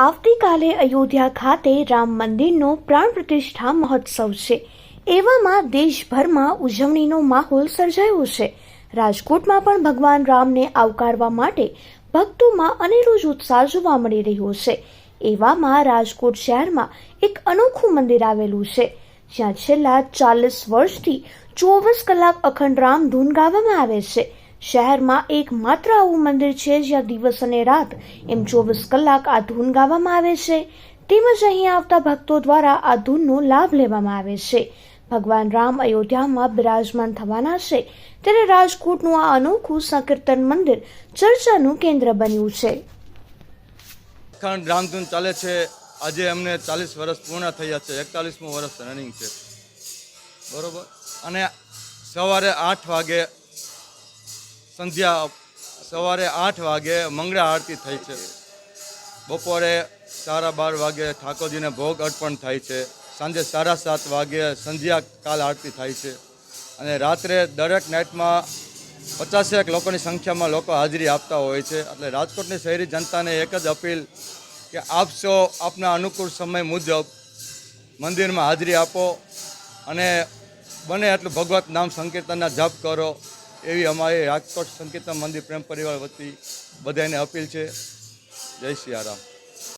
આવતીકાલે અયોધ્યા ખાતે રામ મંદિરનો પ્રાણ પ્રતિષ્ઠા મહોત્સવ છે. એવામાં દેશભરમાં ઉજવણીનો માહોલ સર્જાયો છે. રાજકોટમાં પણ ભગવાન રામને આવકારવા માટે ભક્તોમાં અનેરો ઉત્સાહ જોવા મળી રહ્યો છે. એવામાં રાજકોટ શહેરમાં એક અનોખું મંદિર આવેલું છે. જ્યાં છેલ્લા ચાલીસ વર્ષથી ચોવીસ કલાક અખંડ રામ ધૂન ગાવામાં આવે છે. શહેરમાં એક માત્ર આવું મંદિર છે જ્યાં દિવસ અને રાત એમ ચોવીસ કલાક આ ધૂન ગાવામાં આવે છે. તેમજ અહીં આવતા ભક્તો દ્વારા આ ધૂનનો લાભ લેવામાં આવે છે. ભગવાન રામ અયોધ્યામાં બિરાજમાન થવાના છે. ત્યારે રાજકોટનું આ અનોખું સંકીર્તન મંદિર ચર્ચાનું કેન્દ્ર બન્યું છે. અખંડ રામધૂન ચાલે છે. આજે અમને ચાલીસ વર્ષ પૂર્ણ થયા છે. એકતાલીસમું વર્ષ રનિંગ છે. બરોબર? અને સવારે આઠ વાગે સંધ્યા સવારે આઠ વાગે મંગળા આરતી થઈ છે. બપોરે સાડા બાર વાગે ઠાકોરજીને ભોગ અર્પણ થાય છે. સાંજે સાડા સાત વાગે સંધ્યા કાલ આરતી થાય છે. અને રાત્રે દરેક નાઇટમાં પચાસેક લોકોની સંખ્યામાં લોકો હાજરી આપતા હોય છે. એટલે રાજકોટની શહેરી જનતાને એક જ અપીલ કે આપ સૌ આપના અનુકૂળ સમય મુજબ મંદિરમાં હાજરી આપો અને બને એટલું ભગવત નામ સંકીર્તનના જપ કરો. એવી અમારી રાજકોટ સંકીર્તન મંદિર પ્રેમ પરિવાર વતી બધાને અપીલ છે. જય સિયારામ